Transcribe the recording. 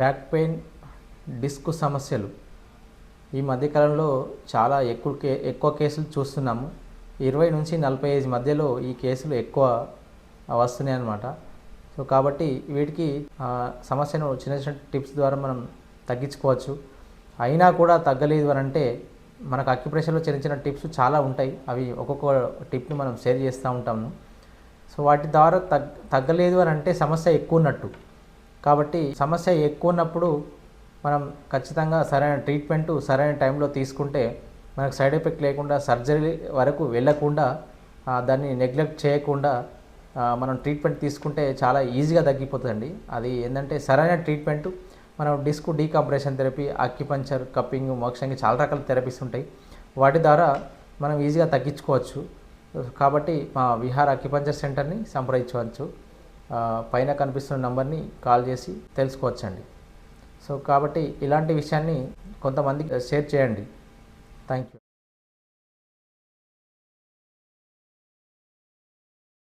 Back pain disc సమస్యలు. ఈ మధ్యకాలంలో చాలా ఎక్కువ కే ఎక్కువ కేసులు చూస్తున్నాము. ఇరవై నుంచి నలభై ఐదు మధ్యలో ఈ కేసులు ఎక్కువ వస్తున్నాయి అన్నమాట సో కాబట్టి వీటికి సమస్యను చిన్న చిన్న టిప్స్ ద్వారా మనం తగ్గించుకోవచ్చు. అయినా కూడా తగ్గలేదు అని అంటే మనకు అక్యుప్రెషర్లో చిన్న చిన్న టిప్స్ చాలా ఉంటాయి. అవి ఒక్కొక్క టిప్ని మనం షేర్ చేస్తూ ఉంటాము. సో వాటి ద్వారా తగ్ తగ్గలేదు అని అంటే సమస్య ఎక్కువ ఉన్నట్టు. కాబట్టి సమస్య ఎక్కువ ఉన్నప్పుడు మనం ఖచ్చితంగా సరైన ట్రీట్మెంట్ సరైన టైంలో తీసుకుంటే మనకు సైడ్ ఎఫెక్ట్ లేకుండా సర్జరీ వరకు వెళ్ళకుండా దాన్ని నెగ్లెక్ట్ చేయకుండా మనం ట్రీట్మెంట్ తీసుకుంటే చాలా ఈజీగా తగ్గిపోతుందండి. అది ఏంటంటే సరైన ట్రీట్మెంట్ మనం disc decompression therapy acupuncture cupping మోక్షంగి చాలా రకాల థెరపీస్ ఉంటాయి. వాటి ద్వారా మనం ఈజీగా తగ్గించుకోవచ్చు. కాబట్టి మా విహార్ అక్యుపంచర్ సెంటర్ని సంప్రదించవచ్చు. పైన కనిపిస్తున్న నెంబర్ని కాల్ చేసి తెలుసుకోవచ్చండి. సో కాబట్టి ఇలాంటి విషయాన్ని కొంతమందికి షేర్ చేయండి. Thank you